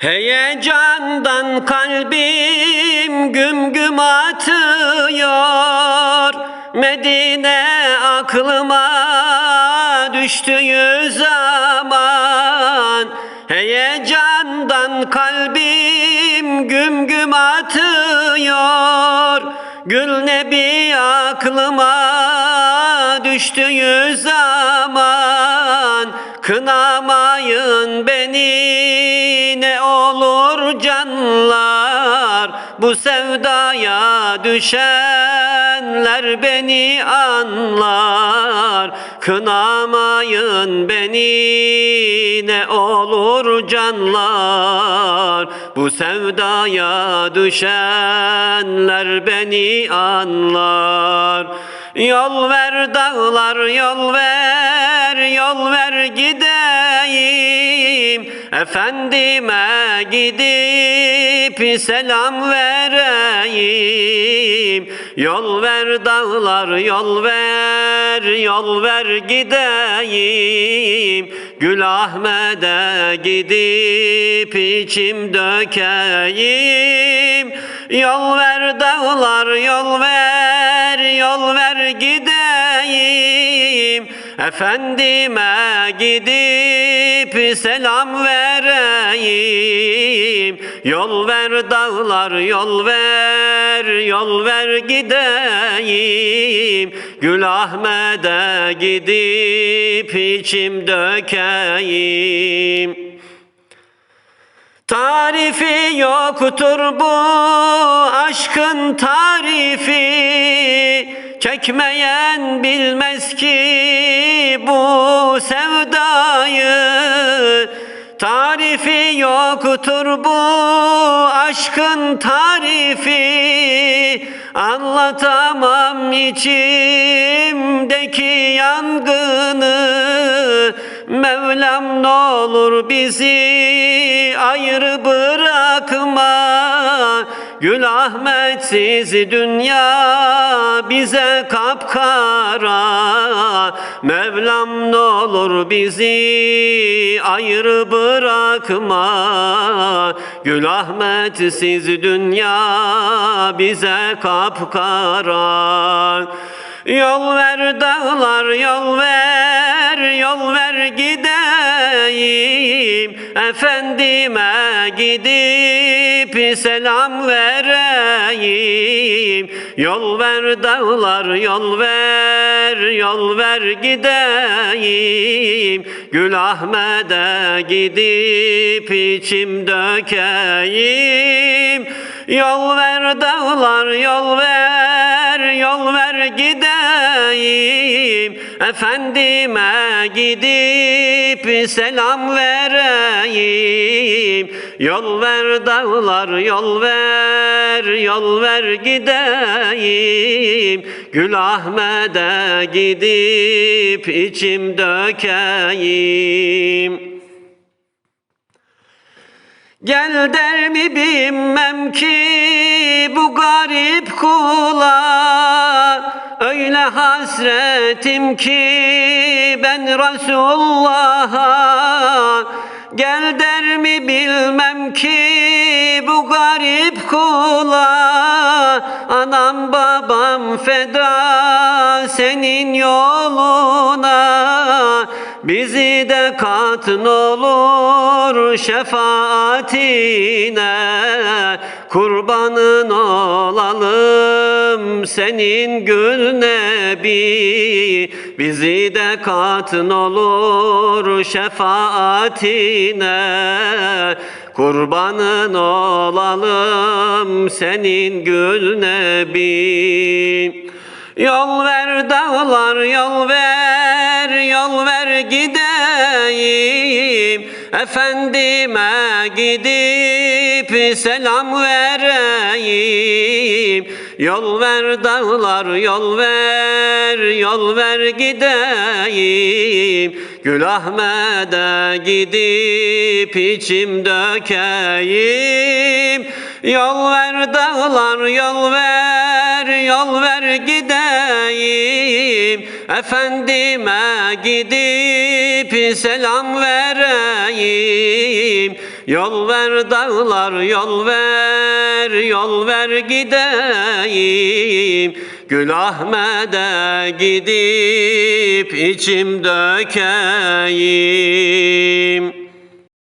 Heyecandan kalbim güm güm atıyor. Medine aklıma düştüğü zaman Heyecandan kalbim güm güm atıyor. Gül Nebi aklıma düştüğü zaman Kınamayın beni olur canlar Bu sevdaya düşenler beni anlar. Kınamayın beni ne olur canlar. Bu sevdaya düşenler beni anlar. Yol ver dağlar yol ver yol ver gideyim Efendime gidip selam vereyim. Yol ver dağlar yol ver yol ver gideyim. Gül Ahmet'e gidip içim dökeyim. Yol ver dağlar yol ver yol ver gideyim Efendime gidip selam vereyim. Yol ver dağlar yol ver yol ver gideyim. Gül Ahmet'e gidip içim dökeyim. Tarifi yoktur bu aşkın tarifi Çekmeyen bilmez ki bu sevdayı. Tarifi yoktur bu aşkın tarifi. Anlatamam içimdeki yangını. Mevlam ne olur bizi ayrı bırakma Gül Ahmetsiz dünya bize kapkara. Mevlam ne olur bizi ayrı bırakma. Gül Ahmetsiz dünya bize kapkara. Yol ver dağlar yol ver yol ver gideyim Efendime gidip selam vereyim. Yol ver dağlar yol ver yol ver gideyim. Gül Ahmet'e gidip içim dökeyim. Yol ver dağlar yol ver gideyim Efendime gidip selam vereyim. Yol ver dağlar yol ver yol ver gideyim. Gül Ahmet'e gidip içim dökeyim. Gel der mi bilmem ki bu garip kula hasretim ki ben Resulullah'a Gel der mi bilmem ki bu garip kula Anam babam feda senin yoluna Bizi de katın olur şefaatine Kurbanın olalım senin gül nebi. Bizi de katın olur şefaatine. Kurbanın olalım senin gül nebi. Yol ver dağlar yol ver yol ver gideyim Efendime gidip selam vereyim. Yol ver dağlar yol ver yol ver gideyim. Gül Ahmet'e gidip içim dökeyim. Yol ver dağlar yol ver yol ver gideyim Efendime gidip selam vereyim. Yol ver dağlar yol ver Yol ver gideyim. Gül Ahmet'e gidip içim dökeyim